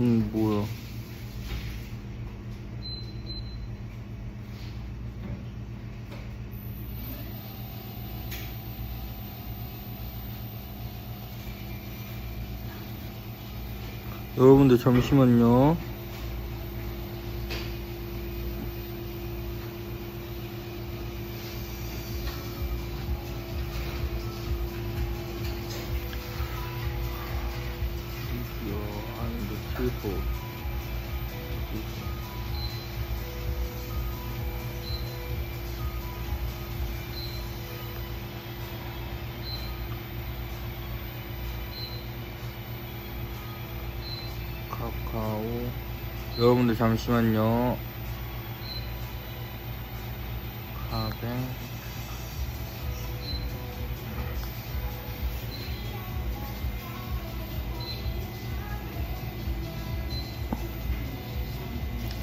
음 뭐야. 여러분들 잠시만요 최소 카카오. 여러분들 잠시만요. 카뱅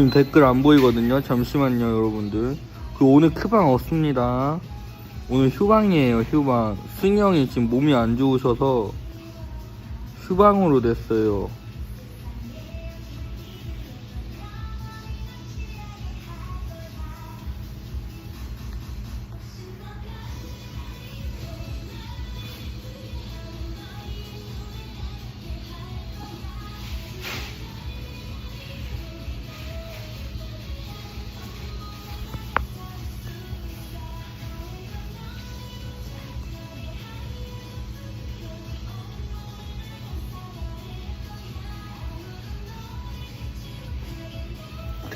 지금 댓글 안 보이거든요. 잠시만요, 여러분들. 그 오늘 크방 없습니다. 오늘 휴방이에요, 휴방. 승희 형이 지금 몸이 안 좋으셔서 휴방으로 됐어요.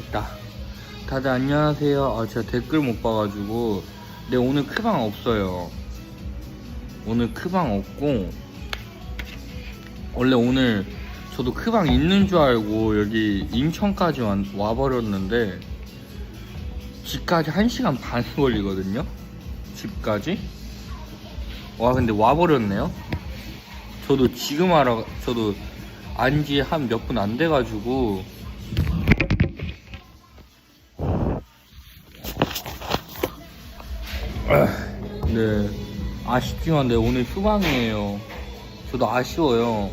됐다. 다들 안녕하세요. 아, 제가 댓글 못 봐가지고. 네, 오늘 크방 없어요. 오늘 크방 없고. 원래 오늘 저도 크방 있는 줄 알고 여기 인천까지 와, 와버렸는데. 집까지 1시간 반 걸리거든요? 집까지? 와, 근데 와버렸네요? 저도 지금 알아, 저도 안지 한 몇 분 안 돼가지고. 네. 아쉽지만 네 오늘 휴방이에요. 저도 아쉬워요.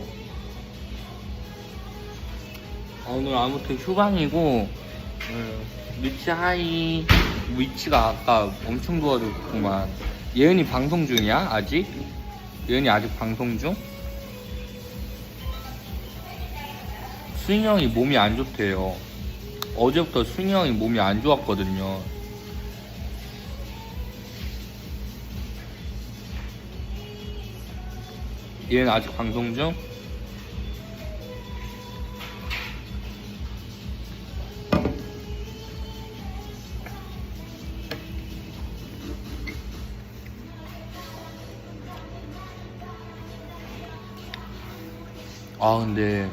아, 오늘 아무튼 휴방이고 네, 위치 하이 위치가 아까 엄청 도와줬구만. 예은이 방송 중이야 아직? 예은이 아직 방송 중? 승희 형이 몸이 안 좋대요. 어제부터 승희 형이 몸이 안 좋았거든요 얘는 아직 방송 중? 아 근데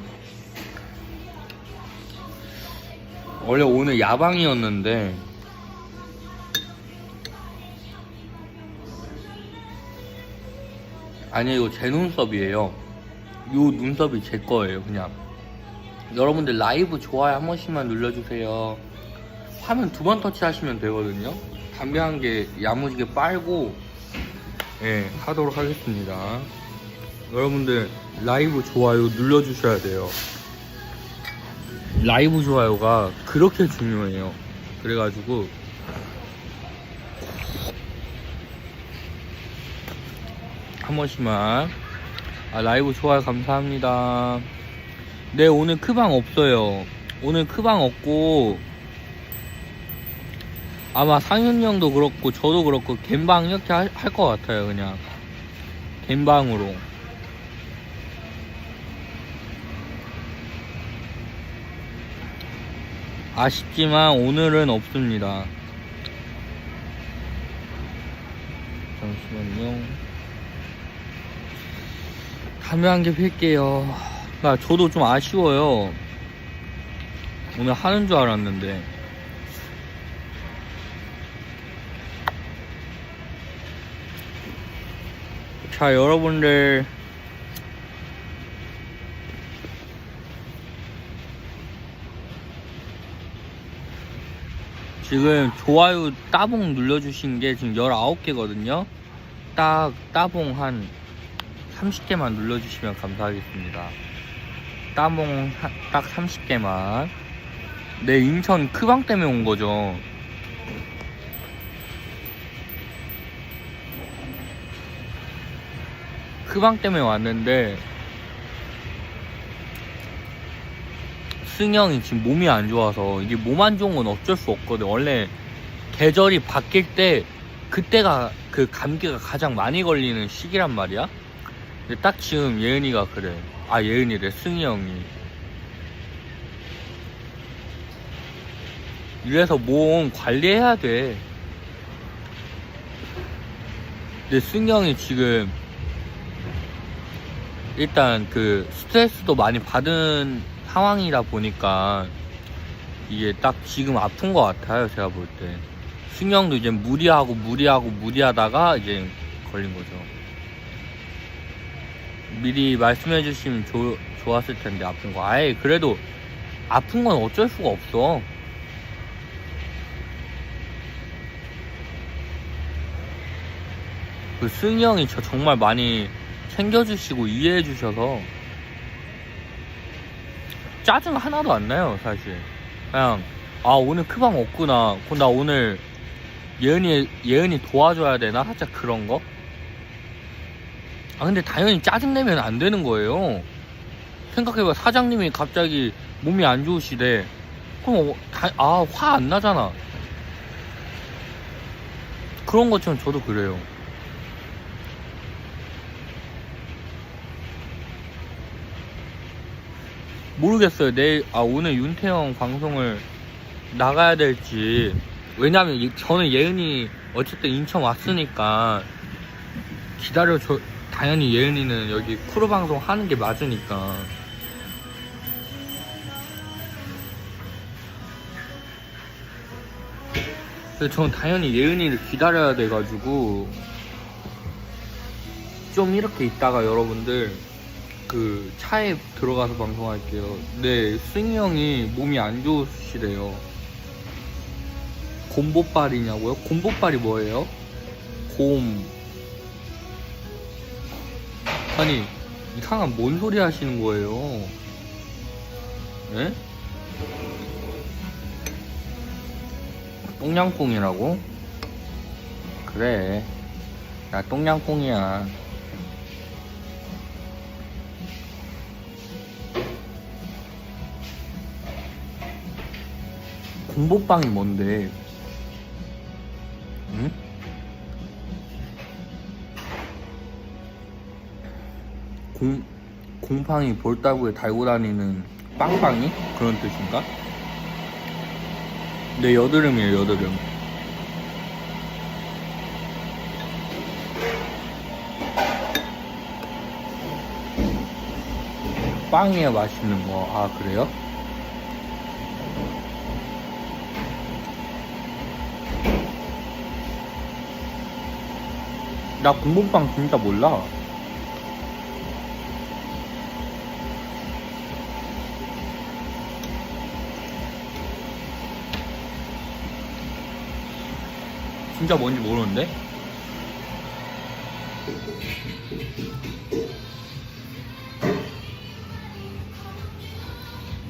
원래 오늘 야방이었는데 아니 이거 제 눈썹이에요. 요 눈썹이 제 거예요, 그냥. 여러분들 라이브 좋아요 한 번씩만 눌러주세요. 화면 두 번 터치하시면 되거든요. 담배 한 개 야무지게 빨고 예 하도록 하겠습니다. 여러분들 라이브 좋아요 눌러주셔야 돼요. 라이브 좋아요가 그렇게 중요해요. 그래가지고 한 번씩만 아, 라이브 좋아요 감사합니다. 네 오늘 크방 없어요. 오늘 크방 없고 아마 상윤이 형도 그렇고 저도 그렇고 갬방 이렇게 할 것 같아요 그냥 갬방으로 아쉽지만 오늘은 없습니다. 잠시만요. 담배 한 개 필게요. 나 저도 좀 아쉬워요. 오늘 하는 줄 알았는데. 자, 여러분들. 지금 좋아요 따봉 눌러주신 게 지금 19개거든요. 딱 따봉 한 30개만 눌러주시면 감사하겠습니다. 하- 딱 30개만. 내 인천 크방 때문에 온 거죠. 크방 때문에 왔는데 승영이 지금 몸이 안 좋아서 이게 몸 안 좋은 건 어쩔 수 없거든. 원래 계절이 바뀔 때 그때가 그 감기가 가장 많이 걸리는 시기란 말이야. 딱 지금 예은이가 그래. 아 예은이래 승희 형이. 이래서 몸 관리해야 돼. 근데 승희 형이 지금 일단 그 스트레스도 많이 받은 상황이다 보니까 이게 딱 지금 아픈 것 같아요 제가 볼 때. 승영도 이제 무리하고 무리하고 무리하다가 이제 걸린 거죠. 미리 말씀해 주시면 좋- 좋았을 텐데 아픈 거. 아예 그래도 아픈 건 어쩔 수가 없어. 그 승희 형이 저 정말 많이 챙겨주시고 이해해 주셔서 짜증 하나도 안 나요 사실 그냥 아 오늘 크방 없구나 그럼 나 오늘 예은이 예은이 도와줘야 되나 살짝 그런 거. 아 근데 당연히 짜증 내면 안 되는 거예요. 생각해봐 사장님이 갑자기 몸이 안 좋으시대. 그럼 아 화 안 나잖아. 그런 것처럼 저도 그래요. 모르겠어요. 내일 아 오늘 윤태형 방송을 나가야 될지 왜냐면 이- 저는 예은이 어쨌든 인천 왔으니까 기다려 줘 당연히 예은이는 여기 쿠루 방송 하는 게 맞으니까 그래서 저는 당연히 예은이를 기다려야 돼가지고 좀 이렇게 있다가 여러분들 그 차에 들어가서 방송할게요. 네, 승희 형이 몸이 안 좋으시대요. 곰보빨이냐고요? 곰보빨이 뭐예요? 곰. 아니, 이상한 뭔 소리 하시는 거예요? 예? 똥냥꿍이라고? 그래. 나 똥냥꿍이야. 공보빵이 뭔데? 공, 공팡이 볼따구에 달고 다니는 빵빵이? 그런 뜻인가? 네, 여드름이에요, 여드름. 빵이야 맛있는 거. 아, 그래요? 나 공복빵 진짜 몰라. 진짜 뭔지 모르는데?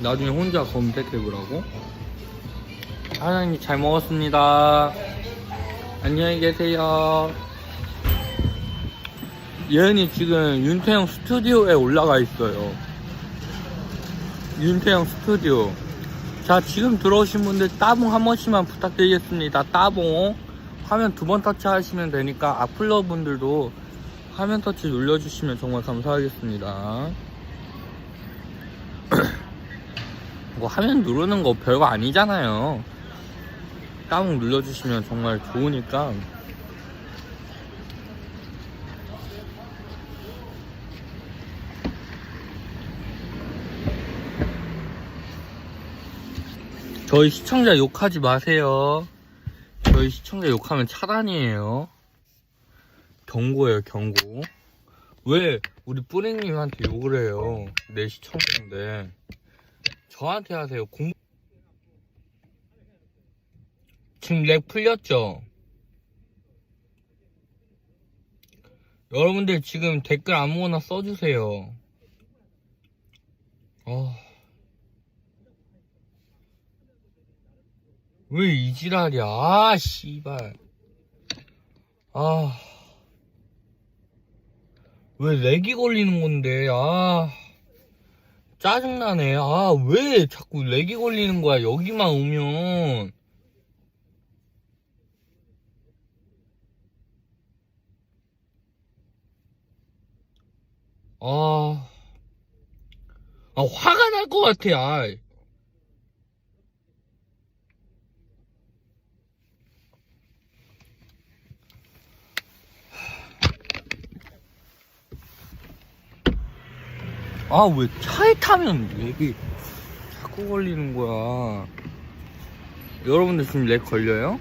나중에 혼자 검색해보라고? 하나님 잘 먹었습니다. 안녕히 계세요. 예은이 지금 윤태형 스튜디오에 올라가 있어요. 윤태형 스튜디오. 자, 지금 들어오신 분들 따봉 한 번씩만 부탁드리겠습니다. 따봉. 화면 두 번 터치 하시면 되니까 악플러 분들도 화면 터치 눌러주시면 정말 감사하겠습니다. 뭐 화면 누르는 거 별거 아니잖아요. 따봉 눌러주시면 정말 좋으니까 저희 시청자 욕하지 마세요. 저희 시청자 욕하면 차단이에요. 경고예요, 경고. 왜 우리 뿌링님한테 욕을 해요? 내 시청자인데. 저한테 하세요. 공... 지금 렉 풀렸죠? 여러분들 지금 댓글 아무거나 써주세요. 아. 왜 이 지랄이야? 아, 씨발. 아. 왜 렉이 걸리는 건데, 아. 짜증나네. 아, 왜 자꾸 렉이 걸리는 거야, 여기만 오면. 아. 아, 화가 날 것 같아, 아. 아, 왜 차에 타면 렉이 자꾸 걸리는 거야. 여러분들 지금 렉 걸려요?